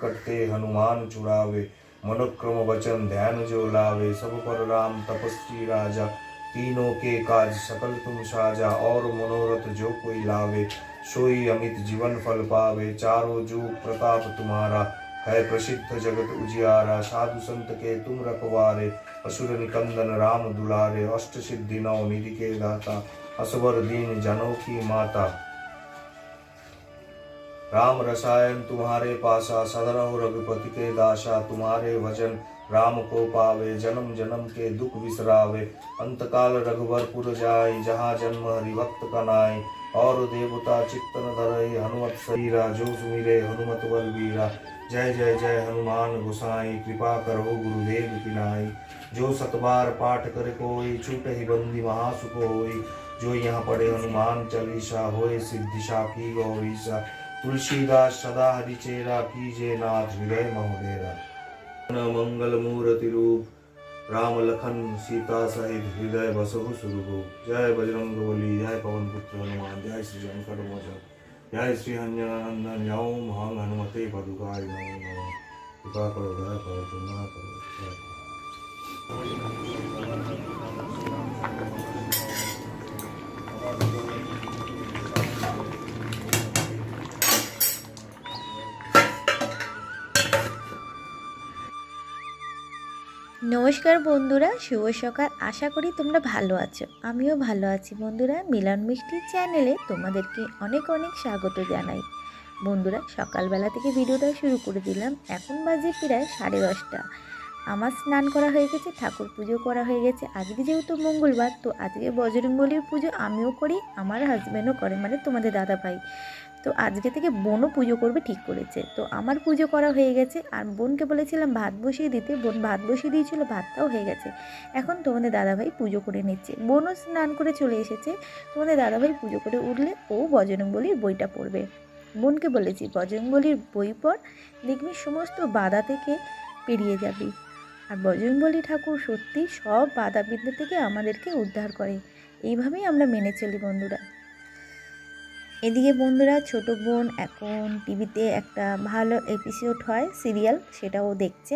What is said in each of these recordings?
संकट ते हनुमान छुड़ावे मनोक्रम वचन ध्यान जो लावे, सब पर राम तपस्वी राजा। तीनों के काज सकल तुम साजा और मनोरथ जो कोई लावे, सोई अमित जीवन फल पावे। चारों जुग प्रताप तुम्हारा, है प्रसिद्ध जगत उजियारा। साधु संत के तुम रखवारे, असुर निकंदन राम दुलारे। अष्ट सिद्धि नौ निधि के दाता, असवर दीन जनों की माता। राम रसायन तुम्हारे पासा, सदन रघुपति के दासा, तुम्हारे वचन राम को पावे, जन्म जन्म के दुख विसरावे। अंतकाल रघुवरपुर जाय जहाँ जन्म हरि भक्त कनाई और देवता चित्तन धरई, हनुमत शरीरा जो सुमिरे हनुमत बलबीरा जय जय जय हनुमान गोसाई, कृपा करो गुरुदेव की नाई। जो सतबार पाठ कर कोई, छूट ही बंदी महासुख होई। जो यहाँ पढ़े हनुमान चालीसा, होए सिद्धिशा की गौरीसा। तुलसीदास सदा हरिचेरा कीजे नाथ हृदय महोदेरा मंगल मूर्ति रूप राम लखन सीता सहित हृदय बसहु सुरभु। जय बजरंग बली जय पवन पुत्र हनुमान, जय श्री शंकर मोचन जय श्री हनुमान ओम हंग हनुमते पदुकाय नमो कृपा करो, दया करो करो। নমস্কার বন্ধুরা, শুভ সকাল। আশা করি তোমরা ভালো আছো। আমিও ভালো আছি বন্ধুরা, মিলন মিষ্টি চ্যানেলে তোমাদেরকে অনেক অনেক স্বাগত জানাই। বন্ধুরা, সকালবেলা থেকে ভিডিওটা শুরু করে দিলাম। এখন বাজে প্রায় সাড়ে দশটা। আমার স্নান করা হয়ে গেছে, ঠাকুর পুজো করা হয়ে গেছে। আজকে যেহেতু মঙ্গলবার, তো আজকে বজরংবলির পুজো আমিও করি, আমার হাজব্যান্ডও করে মানে তোমাদের দাদা ভাই তো আজকে থেকে বোনও পুজো করবে ঠিক করেছে। তো আমার পুজো করা হয়ে গেছে, আর বোনকে বলেছিলাম ভাত বসিয়ে দিতে, বোন ভাত বসিয়ে দিয়েছিল, ভাতটাও হয়ে গেছে। এখন তোমাদের দাদাভাই পুজো করে নিচ্ছে। বোনও স্নান করে চলে এসেছে, তোমাদের দাদাভাই পুজো করে উঠলে ও বজরংবলির বইটা পড়বে। বোনকে বলেছি, বজরংবলির বই পড়, দেখবি সমস্ত বাধা থেকে পেরিয়ে যাবি। আর বজরংবলী ঠাকুর সত্যি সব বাধা বিদ্যা থেকে আমাদেরকে উদ্ধার করে। এইভাবেই আমরা মেনে চলি বন্ধুরা। এদিকে বন্ধুরা, ছোট বোন এখন টিভিতে একটা ভালো এপিসোড হয় সিরিয়াল সেটাও দেখছে।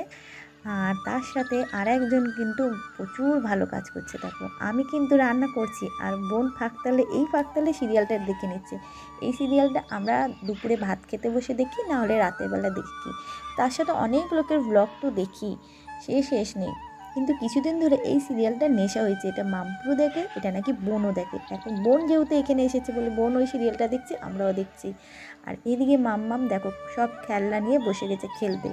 আর তার সাথে আর একজন কিন্তু প্রচুর ভালো কাজ করছে। দেখো, আমি কিন্তু রান্না করছি আর বোন ফাঁকতালে, এই ফাঁকতালে সিরিয়ালটা দেখে নিচ্ছে। এই সিরিয়ালটা আমরা দুপুরে ভাত খেতে বসে দেখি, না হলে রাতের বেলা দেখি। তার সাথে অনেক লোকের ব্লগ তো দেখি। সে শেষ নেই। কিন্তু কিছুদিন ধরে এই সিরিয়ালটা নেশা হয়েছে। এটা মামপুরু দেখে, এটা নাকি বোনও দেখে। এখন বোন যেহেতু এখানে এসেছে বলে বোন ওই সিরিয়ালটা দেখছে, আমরাও দেখছি। আর এদিকে মাম্মাম দেখো, সব খেলনা নিয়ে বসে গেছে খেলতে।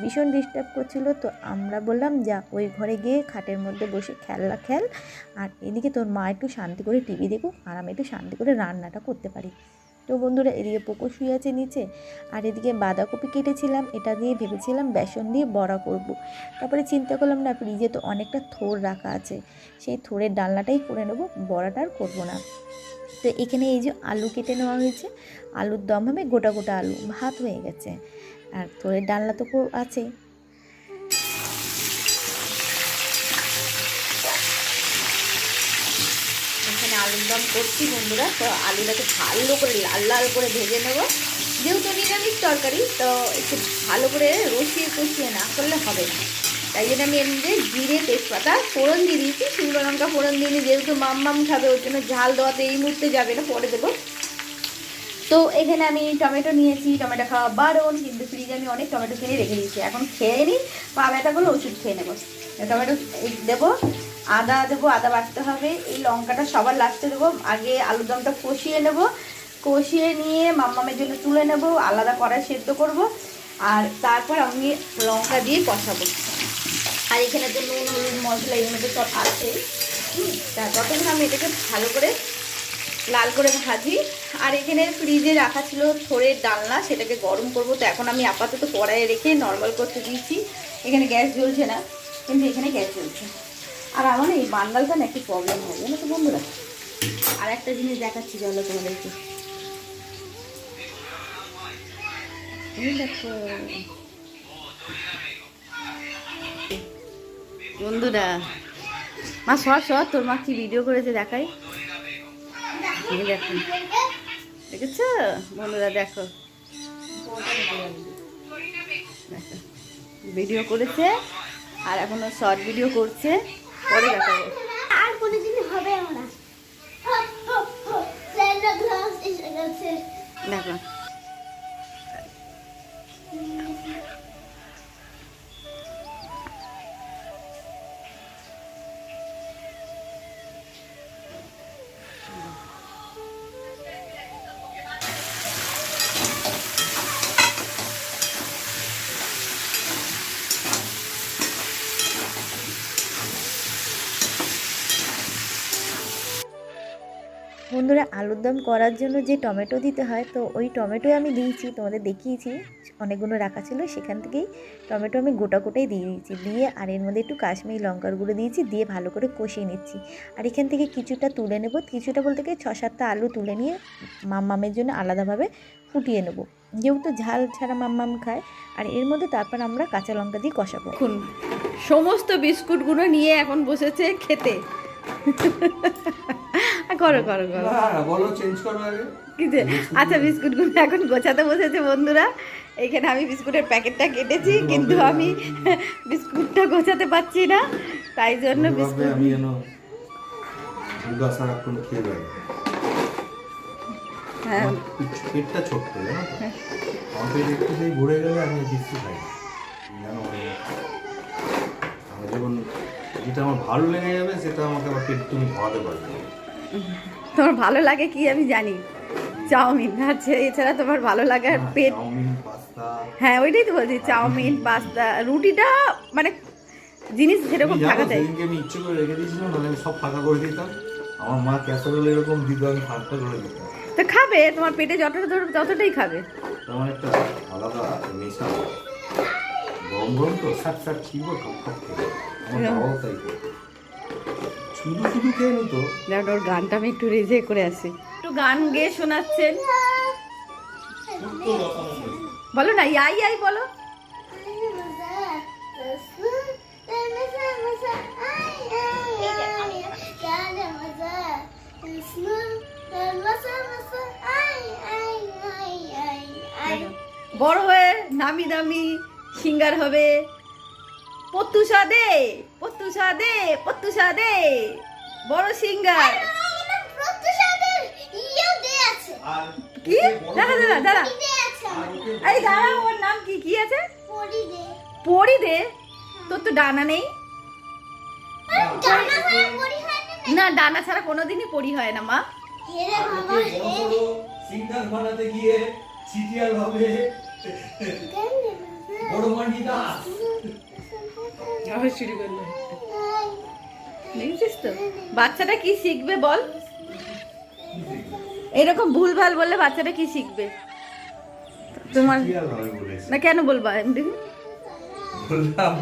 ভীষণ ডিস্টার্ব করছিল তো আমরা বললাম, যা, ওই ঘরে গিয়ে খাটের মধ্যে বসে খেলনা খেল। আর এদিকে তোর মা একটু শান্তি করে টিভি দেখুক, আর আমি একটু শান্তি করে রান্নাটা করতে পারি। তো বন্ধুরা, এদিকে পোকো শুয়ে আছে নিচে। আর এদিকে বাঁধাকপি কেটেছিলাম, এটা দিয়ে ভেবেছিলাম বেসন দিয়ে বড়া করব। তারপরে চিন্তা করলাম, না, ফ্রিজে তো অনেকটা থোর রাখা আছে। সেই থোরের ডালনাটাই করে নেব, বড়াটা আর করব না। তো এখানে এই যে আলু কেটে নেওয়া হয়েছে, আলুর দম হবে গোটা গোটা আলু, ভাত হয়ে গেছে। আর থোরের ডালনা তো আছেই এখানে আলুর দম করছি বন্ধুরা, তো আলুটাকে ভালো করে লাল লাল করে ভেজে নেব। যেহেতু নিরামিষ তরকারি, তো একটু ভালো করে রসিয়ে কষিয়ে না করলে হবে না। তাই জন্য আমি এমনি জিরে, তেজপাতা, ফোড়ন দিয়ে দিয়েছি। শুকনো লঙ্কা, ফোড়ন দিয়ে যেহেতু মাম মাম খাবে, ওর জন্য ঝাল দেওয়াতে এই মুহূর্তে যাবে না, পরে দেবো। তো এখানে আমি টমেটো নিয়েছি, টমেটো খাওয়া বারণ, কিন্তু ফ্রিজে আমি অনেক টমেটো কিনে রেখে দিয়েছি। এখন খেয়ে নিই পা ব্যথাগুলো ওষুধ খেয়ে নেব। টমেটো দেবো আদা দেবো, আদা বাটতে হবে। এই লঙ্কাটা সবার লাস্টে দেবো। আগে আলুর দমটা কষিয়ে নেব। কষিয়ে নিয়ে মাম্মামের জন্য তুলে নেব। আলাদা কড়াই সেদ্ধ করব। আর তারপর আমি লঙ্কা দিয়ে কষাবো। আর এখানে তো নুন, হলুদ, মশলা এগুলো তো সব আছে। তা ততক্ষণ আমি এটাকে ভালো করে লাল করে ভাজি। আর এখানে ফ্রিজে রাখা ছিল থোড়ের ডালনা, সেটাকে গরম করব। তো এখন আমি আপাতত কড়াইয়ে রেখে নর্মাল করতে দিয়েছি এখানে গ্যাস জ্বলছে না, কিন্তু এখানে গ্যাস জ্বলছে। আর আমার এই বান্ডালটা না একটু প্রবলেম হয়, জানো তো বন্ধুরা? আর একটা জিনিস দেখাচ্ছি, চলো তোমাদেরকে। দেখো। বন্ধুরা, মা, সর সর, তোর মা কি ভিডিও করেছে দেখাই। দেখো। দেখেছ? বন্ধুরা, দেখো। ভিডিও করেছে, আর এখনও শর্ট ভিডিও করছে। পরে দেখাবো আর কোনোদিন হবে গেছে। দেখো। বন্ধুরা, আলুর দম করার জন্য যে টমেটো দিতে হয়, তো ওই টমেটোই আমি দিয়েছি। তোমাদের দেখিয়েছি, অনেকগুলো রাখা ছিল, সেখান থেকেই টমেটো আমি গোটা গোটাই দিয়ে দিয়েছি। দিয়ে আর এর মধ্যে একটু কাশ্মীরি লঙ্কার গুঁড়ো দিয়েছি, দিয়ে ভালো করে কষিয়ে নিচ্ছি। আর এখান থেকে কিছুটা তুলে নেব, কিছুটা বলতে গিয়ে ছ সাতটা আলু তুলে নিয়ে মাম্মামের জন্য আলাদাভাবে ফুটিয়ে নেব। যেহেতু ঝাল ছাড়া মাম্মাম খায়, আর এর মধ্যে তারপর আমরা কাঁচা লঙ্কা দিয়ে কষাবো। সমস্ত বিস্কুটগুলো নিয়ে এখন বসেছে খেতে। করো করো করো। বলো চেঞ্জ করো আগে। আচ্ছা বিস্কুটগুলো এখন গোছাতে বসেছে বন্ধুরা। এখানে আমি বিস্কুটের প্যাকেটটা কেটেছি কিন্তু আমি বিস্কুটটা গোছাতে পারছি না। তাই জন্য বিস্কুট আমি যেন সারাক্ষণ খেয়ে বেড়াই হ্যাঁ। পেটটা ছোট্ট জানো আমার পেট একটু সেই ভরে গেলে আমি কিছু খাই। জানো আমি যখন যেটা আমার ভালো লেগে যাবে সেটা আমাকে আবার পেট তুমি খাওয়াতে পারবে। তোমার ভালো লাগে কি আমি জানি। চাউমিন। আছে এছাড়া তোমার ভালো লাগে আর পেট হ্যাঁ ওইটাই তো বলছি চাউমিন পাস্তা রুটিটা মানে জিনিস জানো, থাকা যায় সেদিনকে আমি ইচ্ছে করে রেখে দিয়েছিলাম আমি সব ফাঁকা করে দিতাম। আমার মা ক্যাসারোল এরকম দিত আমি ফাঁকা করে দিতাম। তো খাবে? তোমার পেটে যতটা ধরবে ততটাই খাবে। তেমন একটা আলাদা নেশা। গরম গরম তো স্যাট স্যাট ছিল ঠক ঠক খেয়ে আমার বাবাও তাই। শুধু শুধু খেয়ে নিত দেখো, ওর গানটা আমি একটু রেজে করে আসি একটু গান গেয়ে শোনাচ্ছেন। বলো না, ইয়াই ইয়াই বলো। বড় হয়ে নামি দামি সিঙ্গার হবে। পত্তুষা দে পত্তুষা দে পত্তুষা দে বড় সিঙ্গার। কি? দাঁড়া দাঁড়া দাঁড়া। এই দাঁড়া ওর নাম কি? কি আছে? পড়ি দে। তোর তো ডানা নেই। না ডানা ছাড়া কোনোদিনই পড়ি হয় না মা। সিঙ্গার বানাতে গিয়ে হবে। বড় মানি দাস আবার শুরু করল। দেখেছিস তো? বাচ্চাটা কি শিখবে বল? এরকম ভুলভাল বললে বাচ্চাটা কি শিখবে? তোমার না কেন বলবা? এমনি? বললাম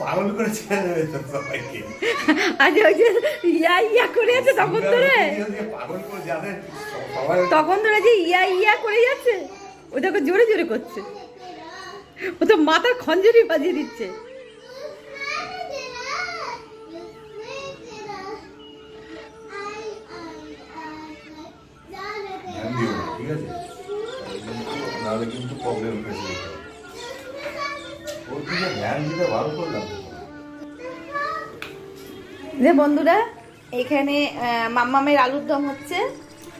পাগল করে ছেড়ে দেবে সবাইকে। আজ ওই যে ইয়া ইয়া করে তখন ধরে। পাগল করে যাদের তখন ধরে যে ইয়া ইয়া করে যাচ্ছে। ওটাকে জোরে জোরে করছে। ও তো মাথার খঞ্জরি বাজিয়ে দিচ্ছে। ঠিক আছে? নাহলে কিন্তু প্রবলেম ফেসে যেতে ওর দিকে ধ্যান দিতে ভালো করলাম যে বন্ধুরা এখানে মাম্মামের আলুর দম হচ্ছে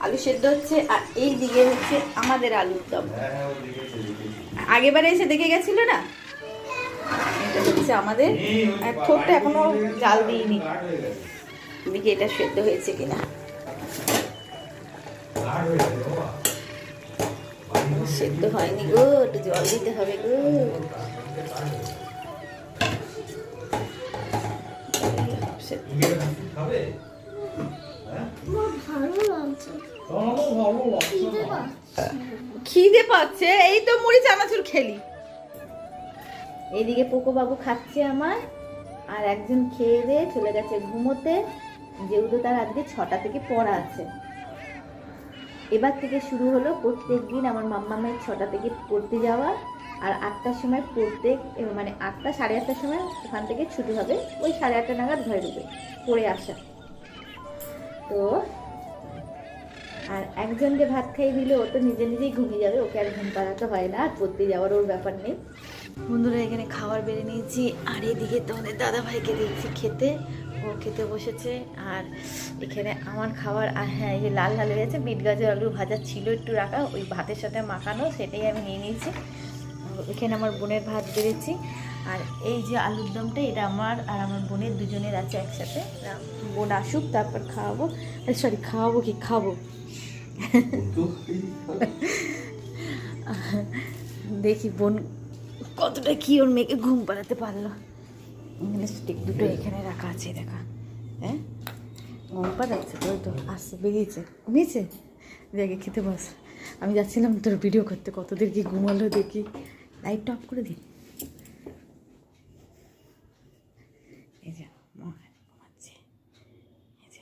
আলু সেদ্ধ হচ্ছে আর এই দিকে হচ্ছে আমাদের আলুর দম। হ্যাঁ হ্যাঁ এসে আগেবারে এসে দেখে গেছিল না? এটা হচ্ছে আমাদের ঠোঁটটা এখনও জাল দিইনি। হয়ে এটা সেদ্ধ হয়েছে কিনা? সেদ্ধ হয়নি গো, একটু জল দিতে হবে গো। খিদে পাচ্ছে, এই তো মুড়ি চানাচুর খেলি। এইদিকে পোকো বাবু খাচ্ছে আমার, আর একজন খেয়ে দিয়ে চলে গেছে ঘুমোতে। যেহেতু তার আজকে ছটা থেকে পড়া আছে। এবার থেকে শুরু হলো প্রত্যেক দিন আমার মাম্মামের ছটা থেকে পড়তে যাওয়া আর আটটার সময় পড়তে মানে আটটা, সাড়ে আটটার সময় ওখান থেকে ছুটি হবে। ওই সাড়ে আটটা নাগাদ ঘরে ঢুকে, পড়ে আসা। তো আর একজনকে ভাত খাইয়ে দিলে, ও তো নিজে নিজেই ঘুমিয়ে যাবে, ওকে আর ঘুম পাড়াতে হয় না, আর পড়তে যাওয়ার ওর ব্যাপার নেই। বন্ধুরা, এখানে খাবার বেড়ে নিয়েছি, আর এদিকে তোমাদের দাদা ভাইকে দিয়েছি খেতে। ও খেতে বসেছে আর এখানে আমার খাবার আর হ্যাঁ এই যে লাল লাল হয়ে গেছে বিট গাজর আলু ভাজা ছিল একটু রাখা ওই ভাতের সাথে মাখানো সেটাই আমি নিয়ে নিয়েছি। এখানে আমার বোনের ভাত বেড়েছি আর এই যে আলুর দমটা এটা আমার আর আমার বোনের দুজনের আছে একসাথে। বোন আসুক তারপর খাওয়াবো। সরি খাওয়াবো কি? খাব। দেখি বোন কতটা কি ওর মেয়েকে ঘুম পাড়াতে পারল। এখানে স্টিক দুটো এখানে রাখা আছে দেখা। হ্যাঁ? গম্পা যাচ্ছে তো ওই তো আসছে বেরিয়েছে। ঘুমিয়েছে দেখে খেতে বস। আমি যাচ্ছিলাম তোর ভিডিও করতে। কতদের কি ঘুমালো দেখি। লাইটটা অফ করে দিই এই যে মহারানী ঘুমাচ্ছে এই যে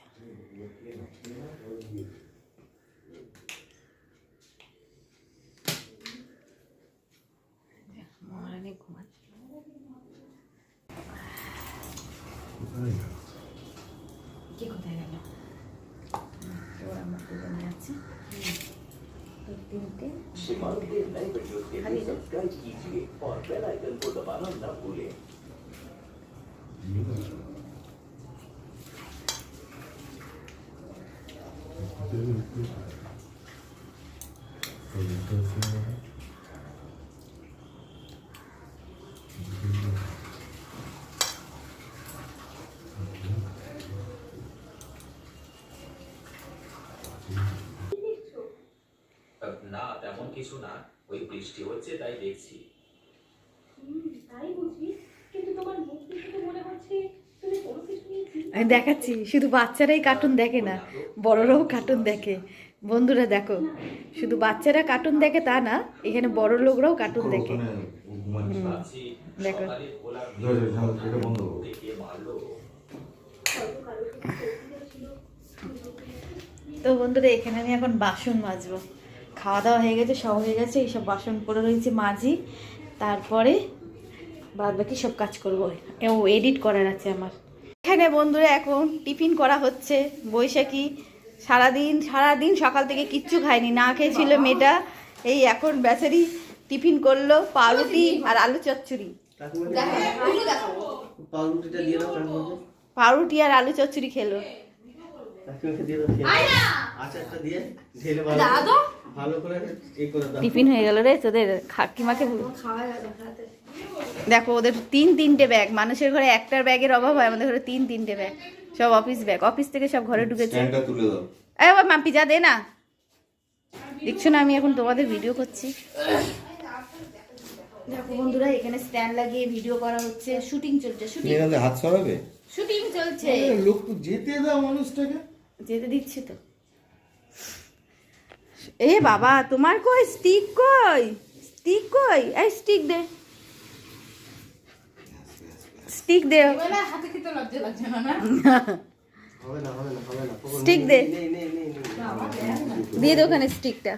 মহারানী ঘুমাচ্ছে কি কোথায় গেল ওর আমার দুজনে আছে এই তিনটে খালি না? না তেমন কিছু না। ওই বৃষ্টি হচ্ছে তাই দেখছি। তাই বুঝি। কিন্তু তোমার মুখ দেখে মনে হচ্ছে তুমি কোনো কিছু নিয়ে আমি দেখাচ্ছি শুধু বাচ্চারাই কার্টুন দেখে না। বড়রাও কার্টুন দেখে। বন্ধুরা দেখো শুধু বাচ্চারা কার্টুন দেখে তা না এখানে বড় লোকরাও কার্টুন দেখে। দেখো। তো বন্ধুরা এখানে আমি এখন বাসন মাজবো। খাওয়া দাওয়া হয়ে গেছে সব হয়ে গেছে এইসব বাসন পড়ে রয়েছে মাজি। তারপরে বাদ বাকি সব কাজ করব। ও এডিট করার আছে আমার। এখানে বন্ধুরা এখন টিফিন করা হচ্ছে বৈশাখী। সারাদিন সারাদিন সকাল থেকে কিচ্ছু খায়নি না খেয়েছিল মেয়েটা। এই এখন বেচারি টিফিন করল পাউরুটি আর আলু চচ্চড়ি। পাউরুটি আর আলু চচ্চড়ি খেলো। দাও টিফিন হয়ে গেল রে তোদের কাকিমাকে দেখো ওদের তিন তিনটে ব্যাগ। মানুষের ঘরে একটার ব্যাগের অভাব হয় আমাদের ঘরে তিন তিনটে ব্যাগ। সব অফিস ব্যাগ অফিস থেকে সব ঘরে ঢুকেছে। এই বাবা মা পিজা দে না। দেখছ না আমি এখন তোমাদের ভিডিও করছি। দেখো বন্ধুরা এখানে স্ট্যান্ড লাগিয়ে ভিডিও করা হচ্ছে। শুটিং চলছে শুটিং হাত সরাবে? শুটিং চলছে। লোক তো যেতে দাও মানুষটাকে। যেতে দিচ্ছি তো। এ বাবা তোমার কই? স্টিক কই? স্টিক কই? এই স্টিক দে। স্টিক দে। হবে না হবে না হবে না পকড়, Stick নে, দে। নে, নে, নে, নে। দিয়ে দে ওখানে স্টিকটা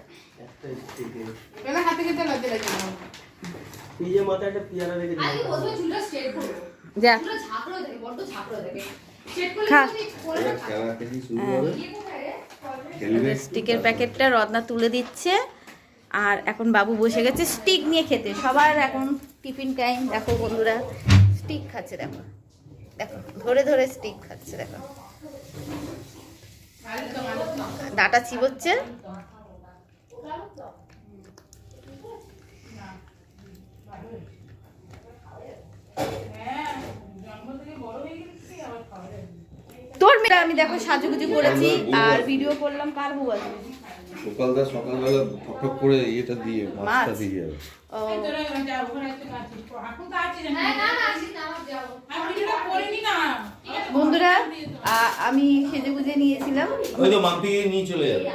যে স্টিকের প্যাকেটটা রত্না তুলে দিচ্ছে। আর এখন বাবু বসে গেছে। স্টিক নিয়ে খেতে। সবার এখন টিফিন টাইম দেখো বন্ধুরা। স্টিক খাচ্ছে দেখো। দেখো ধরে ধরে স্টিক খাচ্ছে দেখো। ডাটা চিবোচ্ছে। তোর আমি দেখো সাজুগুজু করেছি আর ভিডিও করলাম কার আসবে সকালটা সকালবেলা ঠক করে ইয়েটা দিয়ে মাছটা দিয়ে। বন্ধুরা আমি সেজে গুজে নিয়েছিলাম। ওই তো মাম্পি নিয়ে চলে যাবে।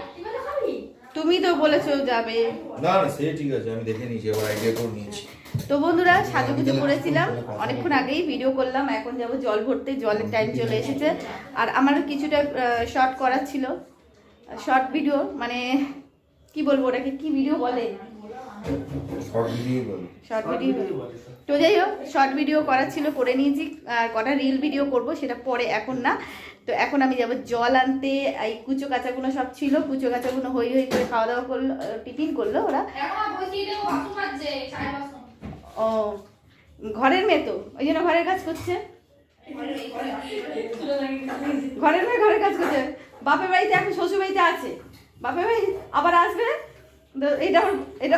তুমি তো বলেছ যাবে। না না সে ঠিক আছে আমি দেখে নিয়েছি এবার আইডিয়া করে নিয়েছি। তো বন্ধুরা সাজুগুজু করেছিলাম। অনেকক্ষণ আগেই ভিডিও করলাম এখন যাব জল ভরতে জলের টাইম চলে এসেছে। আর আমার কিছুটা শর্ট করার ছিল। শর্ট ভিডিও মানে কি বলব ওটাকে কি ভিডিও বলে? শর্ট ভিডিও বলে। শর্ট ভিডিও তো যাই হোক শর্ট ভিডিও করার ছিল করে নিয়েছি। আর কটা রিল ভিডিও করব সেটা পরে এখন না। তো এখন আমি যাব জল আনতে। এই কুচো কাচাগুলো সব ছিল। কুচো কাচাগুলো হই হই করে খাওয়া দাওয়া করল টিফিন করল ওরা। ও ঘরের মেয়ে তো? ওই জন্য ঘরের কাজ করছে? ঘরের মেয়ে ঘরের কাজ করছে? বাপের বাড়িতে এখন শ্বশুর বাড়িতে আছে। বাপের বাড়ি আবার আসবে? এটা এটা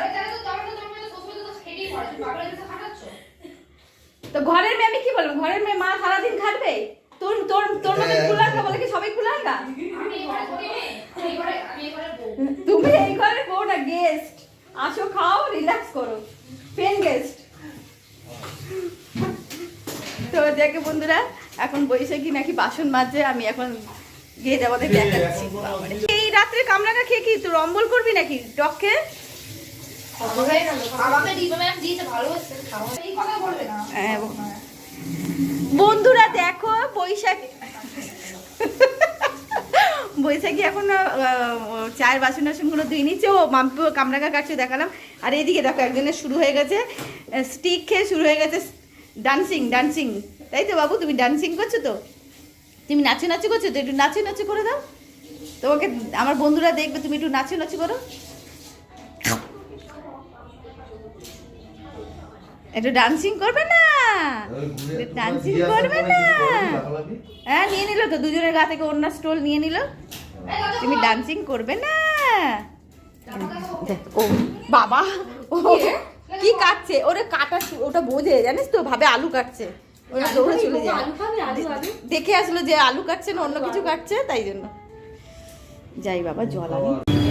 তো ঘরের মেয়ে আমি কি বলব? ঘরের মেয়ে মা সারাদিন খাটবে? তোর তোর তোর মতো কুলাঙ্গা বলে কি সবাই কুলাঙ্গা তুমি এই ঘরে বউ না গেস্ট আসো খাও রিল্যাক্স করো। পেন গেস্ট তো দেখে বন্ধুরা এখন বৈশাখী নাকি বাসন মাজছে আমি এখন গিয়ে যাব দেখাচ্ছি। এই রাত্রে কামরাঙা খেয়ে কি তুই রম্বল করবি নাকি? টক খেয়ে? হ্যাঁ, বন্ধুরা দেখো বৈশাখী বৈশাখী এখন চায়ের বাসন টাসনগুলো ধুয়ে নিচ্ছে। ও মাম্পি কামরাঙা কাটছে দেখালাম। আর এইদিকে দেখো একজনের শুরু হয়ে গেছে স্টিক খেয়ে শুরু হয়ে গেছে ডান্সিং ডান্সিং তাই তো বাবু তুমি ডান্সিং করছ তো? তুমি নাচে নাচে করছ তো? একটু নাচে নাচে করে দাও। তোমাকে আমার বন্ধুরা দেখবে তুমি একটু নাচে নাচে করো একটু ডান্সিং করবে না? ডান্সিং করবে না? হ্যাঁ নিয়ে নিল তো দুজনের গা থেকে অন্য স্টোল নিয়ে নিল। তুমি ডান্সিং করবে না? ও বাবা ও কি কাটছে? ওরে কাটা ওটা বোঝে জানিস তো ভাবে আলু কাটছে। ওরা দৌড়ে চলে যায়। দেখে আসলো যে আলু কাটছে না অন্য কিছু কাটছে তাই জন্য। যাই বাবা জল আনি।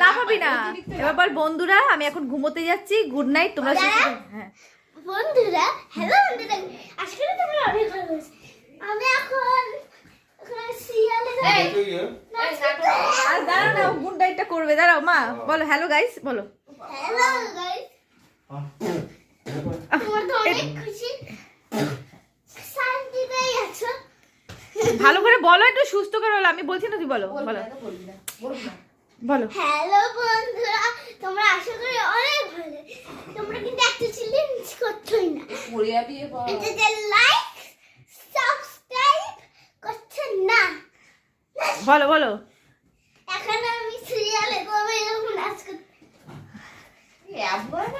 লাফাবি না। এবার বল বন্ধুরা আমি এখন ঘুমোতে যাচ্ছি। গুড নাইট তোমরা হ্যাঁ। বন্ধুরা হ্যালো বন্ধুরা। আজকে তোমরা অনেক ভালো আমি এখন আর দাঁড়াও না গুড নাইটটা করবে। দাঁড়াও মা বলো হ্যালো গাইস বলো। হ্যালো গাইস তোমরা তো অনেক খুশি। শান্তিতেই আছো। ভালো করে বলো একটু সুস্থ করে বলো। আমি বলছি না তুই বলো বলো। বলো। হ্যালো বন্ধুরা তোমরা আশা করি অনেক ভালো। তোমরা কিন্তু একটা চ্যালেঞ্জ করছোই না। এটা যে লাইক সাবস্ক্রাইব করছ না। বলো বলো। এখন আমি সিরিয়ালে কবে এরকম নাচ করতে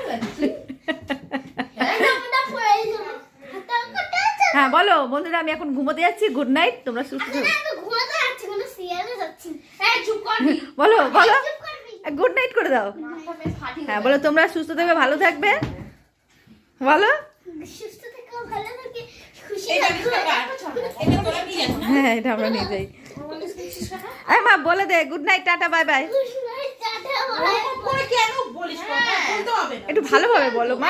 তোমরা পড়ে যাব হাতা কাটা আছে হ্যাঁ বলো বন্ধুরা আমি এখন ঘুমোতে যাচ্ছি। গুড নাইট তোমরা সুস্থ এখন থেকো আমি ঘুমাতে যাচ্ছি কোনো সিরিয়ালে যাচ্ছি এই চুপ বলো বলো। গুড নাইট করে। দাও। হ্যাঁ বলো তোমরা সুস্থ থাকবে ভালো থাকবে? বলো। সুস্থ থেকো ভালো থাকে খুশি থাকো হ্যাঁ এটা আমরা নিয়ে যাই। এই মা বলে দে good night tata bye bye খুশি নয় টাটা বলে কেন বলিস একটু ভালোভাবে বলো মা।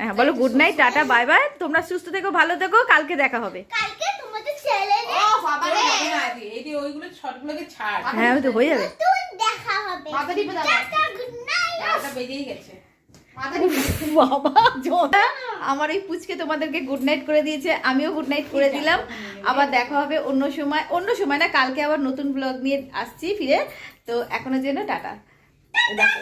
হ্যাঁ বলো good night tata bye bye তোমরা সুস্থ থেকো ভালো থেকো কালকে দেখা হবে কালকে তোমাদের চ্যানেলে হ্যাঁ ওই তো হয়ে যাবে দেখা হবে টাটা গুড নাইট টাটা বাবা জোনা আমার এই পুচকে তোমাদেরকে গুড নাইট করে দিয়েছে আমিও গুড নাইট করে দিলাম আবার দেখা হবে অন্য সময় অন্য সময় না কালকে আবার নতুন ব্লগ নিয়ে আসছি ফিরে তো এখনও জন্য টাটা দেখো